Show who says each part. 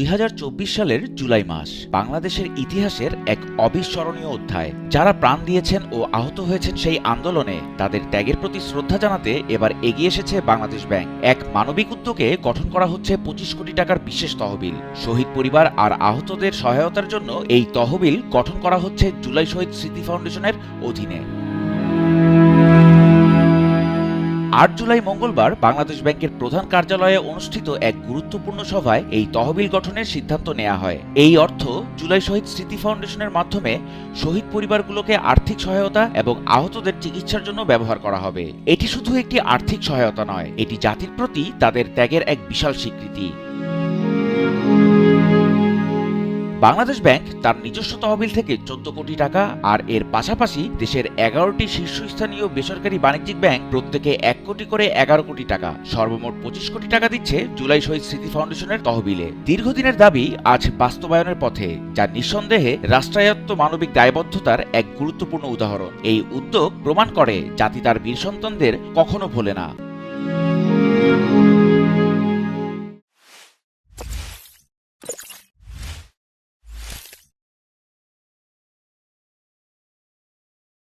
Speaker 1: দুই হাজার চব্বিশ সালের জুলাই মাস বাংলাদেশের ইতিহাসের এক অবিস্মরণীয় অধ্যায়। যারা প্রাণ দিয়েছেন ও আহত হয়েছেন সেই আন্দোলনে তাদের ত্যাগের প্রতি শ্রদ্ধা জানাতে এবার এগিয়ে এসেছে বাংলাদেশ ব্যাংক। এক মানবিক উদ্যোগে গঠন করা হচ্ছে পঁচিশ কোটি টাকার বিশেষ তহবিল। শহীদ পরিবার আর আহতদের সহায়তার জন্য এই তহবিল গঠন করা হচ্ছে জুলাই শহীদ স্মৃতি ফাউন্ডেশনের অধীনে। আট জুলাই মঙ্গলবার বাংলাদেশ ব্যাংকের প্রধান কার্যালয়ে অনুষ্ঠিত এক গুরুত্বপূর্ণ সভায় এই তহবিল গঠনের সিদ্ধান্ত নেওয়া হয়। এই অর্থ জুলাই শহীদ স্মৃতি ফাউন্ডেশনের মাধ্যমে শহীদ পরিবারগুলোকে আর্থিক সহায়তা এবং আহতদের চিকিৎসার জন্য ব্যবহার করা হবে। এটি শুধু একটি আর্থিক সহায়তা নয়, এটি জাতির প্রতি তাদের ত্যাগের এক বিশাল স্বীকৃতি। বাংলাদেশ ব্যাংক তার নিজস্ব তহবিল থেকে চোদ্দ কোটি টাকা আর এর পাশাপাশি দেশের এগারোটি শীর্ষস্থানীয় বেসরকারি বাণিজ্যিক ব্যাংক প্রত্যেকে এক কোটি করে এগারো কোটি টাকা, সর্বমোট পঁচিশ কোটি টাকা দিচ্ছে জুলাই শহীদ স্মৃতি ফাউন্ডেশনের তহবিলে। দীর্ঘদিনের দাবি আজ বাস্তবায়নের পথে, যা নিঃসন্দেহে রাষ্ট্রায়ত্ত মানবিক দায়বদ্ধতার এক গুরুত্বপূর্ণ উদাহরণ। এই উদ্যোগ প্রমাণ করে জাতি তার বীর সন্তানদের কখনো ভোলে না।